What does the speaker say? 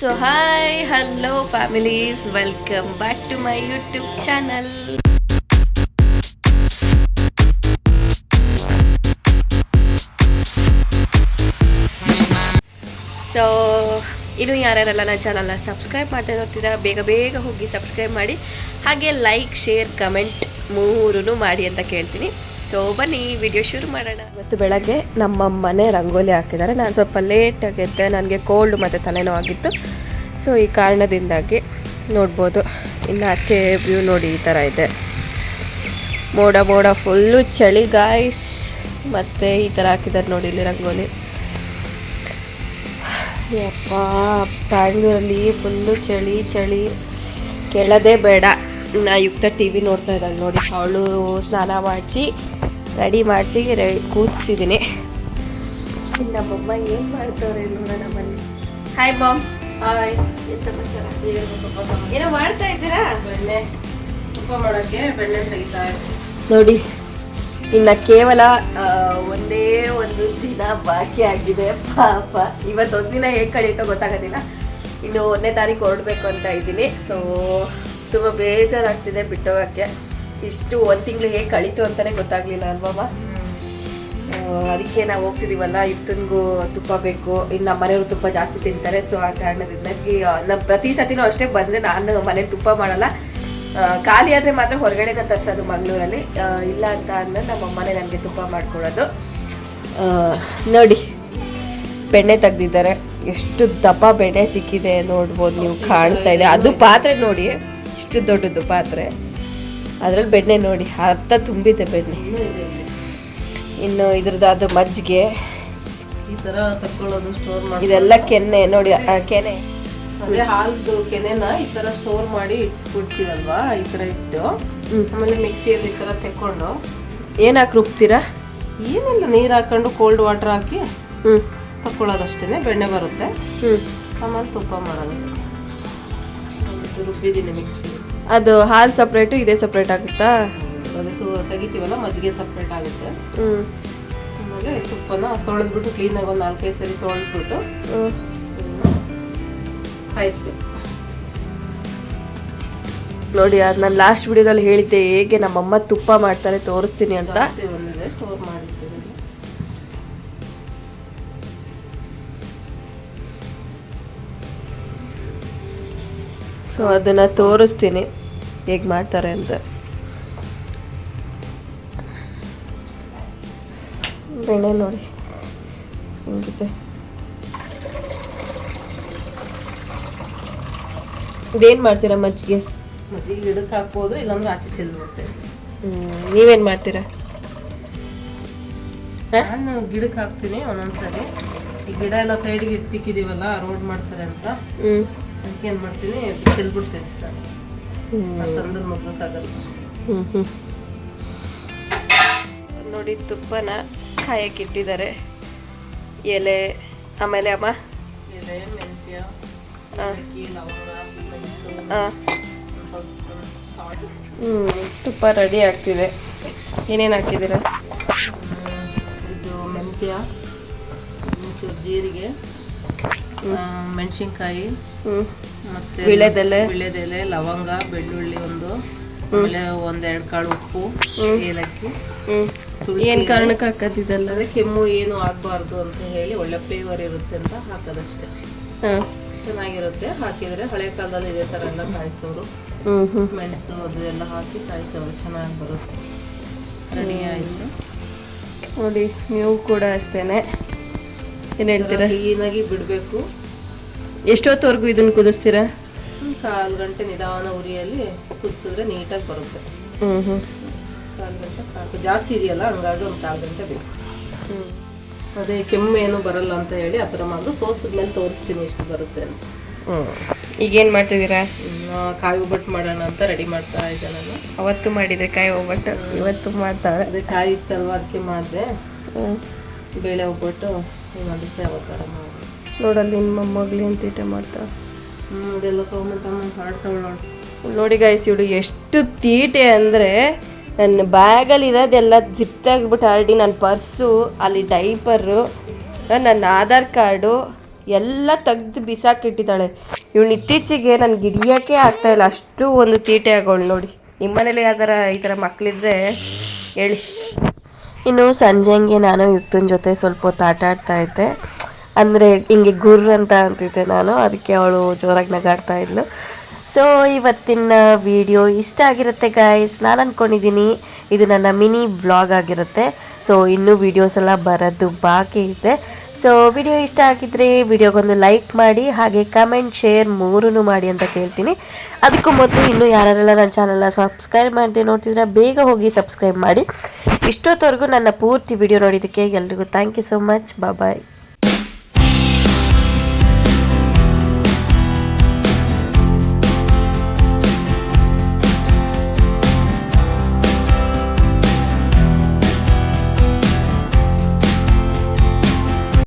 So hi hello families welcome back to my YouTube channel so ಇನ್ನು ಯಾರ್ಯಾರೆಲ್ಲ ನನ್ನ ಚಾನಲ್ನ ಸಬ್ಸ್ಕ್ರೈಬ್ ಮಾಡ್ತಾ ನೋಡ್ತೀರಾ, ಬೇಗ ಬೇಗ ಹೋಗಿ ಸಬ್ಸ್ಕ್ರೈಬ್ ಮಾಡಿ. ಹಾಗೆ ಲೈಕ್ ಶೇರ್ ಕಮೆಂಟ್ ಮೂರೂ ಮಾಡಿ ಅಂತ ಕೇಳ್ತೀನಿ. ಸೊ ಬನ್ನಿ ವಿಡಿಯೋ ಶುರು ಮಾಡೋಣ. ಇವತ್ತು ಬೆಳಗ್ಗೆ ನಮ್ಮ ಮನೆ ರಂಗೋಲಿ ಹಾಕಿದ್ದಾರೆ. ನಾನು ಸ್ವಲ್ಪ ಲೇಟ್ ಎದ್ದೆ ನನಗೆ ಕೋಲ್ಡ್ ಮತ್ತು ತಲೆನೋವಾಗಿತ್ತು ಸೊ ಈ ಕಾರಣದಿಂದಾಗಿ ನೋಡ್ಬೋದು. ಇನ್ನು ಆಚೆ ವ್ಯೂ ನೋಡಿ ಈ ಥರ ಇದೆ. ಮೋಡ ಮೋಡ ಫುಲ್ಲು ಚಳಿ ಗಾಯ್ಸ್ ಮತ್ತು ಈ ಥರ ಹಾಕಿದ್ದಾರೆ ನೋಡಿ ಇಲ್ಲಿ ರಂಗೋಲಿ. ಯಪ್ಪ, ಬ್ಯಾಂಗ್ಳೂರಲ್ಲಿ ಫುಲ್ಲು ಚಳಿ ಚಳಿ. ಕೇಳೋದೇ ಬೇಡ. ನಾ ಯುಕ್ತ ಟಿ ವಿ ನೋಡ್ತಾ ಇದ್ದಾಳೆ ನೋಡಿ. ಅವಳು ಸ್ನಾನ ಮಾಡಿಸಿ ರೆಡಿ ಮಾಡಿಸಿ ರೆಡಿ ಕೂದಿಸಿದ್ದೀನಿ ನಮ್ಮಮ್ಮ ಏನು ಮಾಡ್ತವ್ರೆ ನೋಡೋಣ ಬನ್ನಿ. ಹಾಯ್ ಮಾಮ್ ಹಾಯ್ ಏನು ಸಮಾಚಾರ? ಏನೋ ಮಾಡ್ತಾ ಇದ್ದೀರಾ? ಬೆಣ್ಣೆ ತುಪ್ಪ ಮಾಡೋಕ್ಕೆ ಬೆಣ್ಣೆ ತೆಗಿತಾ ನೋಡಿ ಇನ್ನು ಕೇವಲ ಒಂದೇ ಒಂದು ದಿನ ಬಾಕಿ ಆಗಿದೆ. ಪಾಪ ಇವತ್ತು ದಿನ ಹೇಗೆ ಕಳೀತೋ ಗೊತ್ತಾಗೋದಿಲ್ಲ. ಇನ್ನು ಒಂದನೇ ತಾರೀಕು ಹೊರಡ್ಬೇಕು ಅಂತ ಇದ್ದೀನಿ. ಸೊ ತುಂಬ ಬೇಜಾರಾಗ್ತಿದೆ ಬಿಟ್ಟೋಗಕ್ಕೆ. ಇಷ್ಟು ಒಂದು ತಿಂಗಳು ಹೇಗೆ ಕಳೀತು ಅಂತಲೇ ಗೊತ್ತಾಗ್ಲಿಲ್ಲ ಅಲ್ವಾ ಅದಕ್ಕೆ ನಾವು ಹೋಗ್ತಿದ್ದೀವಲ್ಲ ಇತ್ತನ್ಗೂ ತುಪ್ಪ ಬೇಕು. ಇನ್ನು ನಮ್ಮ ಮನೆಯವರು ತುಪ್ಪ ಜಾಸ್ತಿ ತಿಂತಾರೆ ಸೊ ಆ ಕಾರಣದಿಂದಾಗಿ ನಮ್ಮ ಪ್ರತಿ ಸತಿನೂ ಅಷ್ಟೇ ಬಂದರೆ ನಾನು ಮನೇಲಿ ತುಪ್ಪ ಮಾಡಲ್ಲ. ಖಾಲಿ ಆದರೆ ಮಾತ್ರ ಹೊರಗಡೆನ ತರಿಸೋದು ಮಂಗಳೂರಲ್ಲಿ. ಇಲ್ಲ ಅಂತ ಅಂದ್ರೆ ನಮ್ಮ ಅಮ್ಮನೇ ನನಗೆ ತುಪ್ಪ ಮಾಡ್ಕೊಡೋದು. ನೋಡಿ ಬೆಣ್ಣೆ ತೆಗ್ದಿದ್ದಾರೆ. ಎಷ್ಟು ದಪ್ಪ ಬೆಣ್ಣೆ ಸಿಕ್ಕಿದೆ ನೋಡ್ಬೋದು ನೀವು ಕಾಣಿಸ್ತಾ ಇದೆ. ಅದು ಪಾತ್ರೆ ನೋಡಿ ಇಷ್ಟು ದೊಡ್ಡದು ಪಾತ್ರೆ. ಅದ್ರಲ್ಲಿ ಬೆಣ್ಣೆ ನೋಡಿ ಅರ್ಧ ತುಂಬಿದೆ ಬೆಣ್ಣೆ. ಇನ್ನು ಇದ್ರದ್ದು ಅದು ಮಜ್ಜಿಗೆ ಈ ತರ ತಕ್ಕೊಳ್ಳೋದು ಸ್ಟೋರ್ ಮಾಡಿ ಇದೆಲ್ಲ ಕೆನೆ ನೋಡಿ ಕೆನೆ. ಅದೇ ಹಾಲ್ದು ಕೆನೆನ ಈ ತರ ಸ್ಟೋರ್ ಮಾಡಿ ಇಟ್ಬಿಡ್ತೀವಲ್ವಾ? ಈ ತರ ಇಟ್ಟು. ಆಮೇಲೆ ಮಿಕ್ಸಿಯಲ್ಲಿ ಈ ತರ ತೆಕ್ಕೊಂಡು. ಏನಾಕ್ ರುಬ್ತೀರಾ? ಏನಿಲ್ಲ ನೀರು ಹಾಕೊಂಡು ಕೋಲ್ಡ್ ವಾಟರ್ ಹಾಕಿ ಹ್ಞೂ ತಕ್ಕೊಳ್ಳೋದಷ್ಟೇ ಬೆಣ್ಣೆ ಬರುತ್ತೆ. ಹ್ಞೂ ಆಮೇಲೆ ತುಪ್ಪ ಮಾಡೋದು. ರುಬ್ಬಿದ್ದೀನಿ ಮಿಕ್ಸಿ ಅದು ಹಾಲು ಸಪ್ರೇಟು ಇದೇ ಸಪ್ರೇಟ್ ಆಗುತ್ತಾ? ಅದು ತೆಗಿತೀವಲ್ಲ ಮಜ್ಜಿಗೆ ಸಪ್ರೇಟ್ ಆಗುತ್ತೆ. ಆಮೇಲೆ ತುಪ್ಪನ ತೊಳೆದ್ಬಿಟ್ಟು ಕ್ಲೀನಾಗಿ ಒಂದು ನಾಲ್ಕೈದು ಸರಿ ತೊಳೆದ್ಬಿಟ್ಟು ಕಾಯಿಸ್ಬೇಕು ನೋಡಿ ಅದು ನಾನು ಲಾಸ್ಟ್ ವಿಡಿಯೋದಲ್ಲಿ ಹೇಳಿದ್ದೆ ಹೇಗೆ ನಮ್ಮಮ್ಮ ತುಪ್ಪ ಮಾಡ್ತಾರೆ ತೋರಿಸ್ತೀನಿ ಅಂತ. ಸೊ ಅದನ್ನು ತೋರಿಸ್ತೀನಿ. ಹೇಗೆ ಮಾಡ್ತಾರೆ ಅಂತ. ಬೆಣ್ಣೆ ನೋಡಿ. ಹಿಂಗಿದೆ? ಇದೇನು ಮಾಡ್ತೀರಾ ಮಜ್ಜಿಗೆ? ಮಜ್ಜಿಗೆ ಗಿಡಕ್ಕೆ ಹಾಕ್ಬೋದು ಇಲ್ಲಾಂದ್ರೆ ಆಚೆ ಚೆಲ್ಬಿಡ್ತೇವೆ ನೀವೇನು ಮಾಡ್ತೀರಾ? ನಾನು ಗಿಡಕ್ಕೆ ಹಾಕ್ತೀನಿ ಒಂದೊಂದ್ಸರಿ. ಈ ಗಿಡ ಎಲ್ಲ ಸೈಡ್ಗೆ ಇಟ್ಟಿಕ್ಕಿದೀವಲ್ಲ ರೋಡ್ ಮಾಡ್ತಾರೆ ಅಂತ. ಹ್ಞೂ ಅದಕ್ಕೆ ಏನು ಮಾಡ್ತೀನಿ? ಬಿಸಿಲು ಬಿಡ್ತೀನಿ ಆ ಸಂದಲ್ಲಿ ಮುಗ್ಗಕ್ಕಾಗಲ್ಲ ಹ್ಞೂ ಹ್ಞೂ ನೋಡಿ ತುಪ್ಪನ ಕಾಯಕ್ಕೆ ಇಟ್ಟಿದ್ದಾರೆ. ಎಲೆ ಆಮೇಲೆ ಅಮ್ಮ? ಎಲೆ ಮೆಂತ್ಯ ಹ್ಞೂ ತುಪ್ಪ ರೆಡಿ ಆಗ್ತಿದೆ. ಏನೇನು ಹಾಕಿದ್ದೀರ? ಇದು ಮೆಂತ್ಯ ಒಂಚೂರು ಜೀರಿಗೆ ಮೆಣಸಿನ್ಕಾಯಿ ಮತ್ತೆ ವೀಳ್ಯದೆಲೆ. ವೀಳ್ಯದೆಲೆ ಲವಂಗ ಬೆಳ್ಳುಳ್ಳಿ ಒಂದು ಆಮೇಲೆ ಒಂದೆರಡು ಕಾಳು ಉಪ್ಪು ಏಲಕ್ಕಿ ಏನ್ ಕಾರಣಕ್ಕೆ ಹಾಕೋದಿದಲ್ಲ ಅಂದ್ರೆ ಕೆಮ್ಮು ಏನು ಆಗಬಾರ್ದು ಅಂತ ಹೇಳಿ ಒಳ್ಳೆ ಫ್ಲೇವರ್ ಇರುತ್ತೆ ಅಂತ ಹಾಕೋದಷ್ಟೇ. ಚೆನ್ನಾಗಿರುತ್ತೆ. ಹಾಕಿದ್ರೆ ಹಳೆ ಕಾಲದಲ್ಲಿ ಇದೇ ತರ ಎಲ್ಲ ಕಾಯಿಸೋರು ಮೆಣಸು ಅದು ಎಲ್ಲ ಹಾಕಿ ಕಾಯಿಸೋರು ಚೆನ್ನಾಗಿ ಬರುತ್ತೆ. ರೆಡಿ ಆಯಿತು. ನೋಡಿ ನೀವು ಕೂಡ ಅಷ್ಟೇನೆ. ಏನು ಹೇಳ್ತೀರಾ? ಕ್ಲೀನಾಗಿ ಬಿಡಬೇಕು. ಎಷ್ಟೊತ್ತವರೆಗೂ ಇದನ್ನು ಕುದಿಸ್ತೀರಾ? ಕಾಲು ಗಂಟೆ ನಿಧಾನ ಉರಿಯಲ್ಲಿ ಕುದಿಸಿದ್ರೆ ನೀಟಾಗಿ ಬರುತ್ತೆ. ಹ್ಞೂ ಹ್ಞೂ ಕಾಲು ಗಂಟೆ ಸಾಕು. ಜಾಸ್ತಿ ಇದೆಯಲ್ಲ ಹಂಗಾಗಿ ಒಂದು ಕಾಲು ಗಂಟೆ ಬೇಕು. ಹ್ಞೂ ಅದೇ ಕೆಮ್ಮು ಏನು ಬರಲ್ಲ ಅಂತ ಹೇಳಿ ಆ ಥರ ಮಾಡಿದ್ರು ಸೋಸಿದ ಮೇಲೆ ತೋರಿಸ್ತೀನಿ ಎಷ್ಟು ಬರುತ್ತೆ ಅಂತ. ಈಗೇನು ಮಾಡ್ತಿದ್ದೀರಾ? ಕಾಯಿ ಒಬ್ಬಟ್ಟು ಮಾಡೋಣ ಅಂತ ರೆಡಿ ಮಾಡ್ತಾ ಇದ್ದೆ ನಾನು. ಅವತ್ತು ಮಾಡಿದ್ರೆ ಕಾಯಿ ಒಬ್ಬಟ್ಟು? ಇವತ್ತು ಮಾಡ್ತಾರೆ. ಅದೇ ಕಾಯಿ ಇತ್ತಲ್ವ ಅದಕ್ಕೆ ಮಾಡಿದೆ. ಬೇಳೆ ಒಬ್ಬಟ್ಟು. ಇನ್ನೊಂದು ದಿವಸ ಯಾವ ಥರ ಮಾಡಿ ನೋಡಲ್ಲಿ ನಿಮ್ಮ ಮೊಮ್ಮಗ್ಲಿ ಅಂತ ತೀಟೆ ಮಾಡ್ತಾ ಹ್ಞೂ ಇದೆಲ್ಲ ನೋಡಿ ನೋಡಿ ಗಾಯ್ಸ್ ಇವಳು ಎಷ್ಟು ತೀಟೆ ಅಂದರೆ ನನ್ನ ಬ್ಯಾಗಲ್ಲಿ ಇರೋದೆಲ್ಲ ಜಿಪ್ ತೆಗ್ಬಿಟ್ಟು ಹರಡಿ ನನ್ನ ಪರ್ಸು ಅಲ್ಲಿ ಡೈಪರು ನನ್ನ ಆಧಾರ್ ಕಾರ್ಡು ಎಲ್ಲ ತೆಗ್ದು ಬಿಸಾಕಿಟ್ಟಿದ್ದಾಳೆ ಇವಳು ಇತ್ತೀಚೆಗೆ ನನ್ನ ಹಿಡಿಯೋಕ್ಕೆ ಆಗ್ತಾ ಇಲ್ಲ ಅಷ್ಟು ಒಂದು ತೀಟೆ ಆಗೋಳು ನೋಡಿ. ನಿಮ್ಮನೇಲಿ ಯಾವ್ದಾರ ಈ ಥರ ಮಕ್ಕಳಿದ್ರೆ ಹೇಳಿ. ಇನ್ನು ಸಂಜೆ ಹಂಗೆ ನಾನು ಯುಕ್ತನ ಜೊತೆ ಸ್ವಲ್ಪ ಹೊತ್ತು ಆಟ ಆಡ್ತಾ ಇದ್ದೆ. ಅಂದರೆ ಹಿಂಗೆ ಗುರ್ ಅಂತ ಅಂತಿದ್ದೆ ನಾನು. ಅದಕ್ಕೆ ಅವಳು ಜೋರಾಗಿ ನಗಾಡ್ತಾ ಇದ್ಲು. ಸೊ ಇವತ್ತಿನ ವಿಡಿಯೋ ಇಷ್ಟ ಆಗಿರುತ್ತೆ ಗಾಯ್ಸ್ ನಾನು ಅಂದ್ಕೊಂಡಿದ್ದೀನಿ ಇದು ನನ್ನ ಮಿನಿ ವ್ಲಾಗ್ ಆಗಿರುತ್ತೆ. ಸೊ ಇನ್ನೂ ವೀಡಿಯೋಸ್ ಎಲ್ಲ ಬರೋದು ಬಾಕಿ ಇದೆ. ಸೊ ವಿಡಿಯೋ ಇಷ್ಟ ಆಗಿದ್ರೆ ವಿಡಿಯೋಗೊಂದು ಲೈಕ್ ಮಾಡಿ, ಹಾಗೆ ಕಮೆಂಟ್ ಶೇರ್ ಮೂರೂ ಮಾಡಿ ಅಂತ ಕೇಳ್ತೀನಿ. ಅದಕ್ಕೂ ಮೊದಲು ಇನ್ನೂ ಯಾರೆಲ್ಲ ನನ್ನ ಚಾನಲ್ನ ಸಬ್ಸ್ಕ್ರೈಬ್ ಮಾಡದೆ ನೋಡ್ತಿದ್ರೆ, ಬೇಗ ಹೋಗಿ ಸಬ್ಸ್ಕ್ರೈಬ್ ಮಾಡಿ. ಇಷ್ಟೊತ್ತವರೆಗೂ ನನ್ನ ಪೂರ್ತಿ ವಿಡಿಯೋ ನೋಡಿದ್ದಕ್ಕೆ ಎಲ್ರಿಗೂ thank you so much bye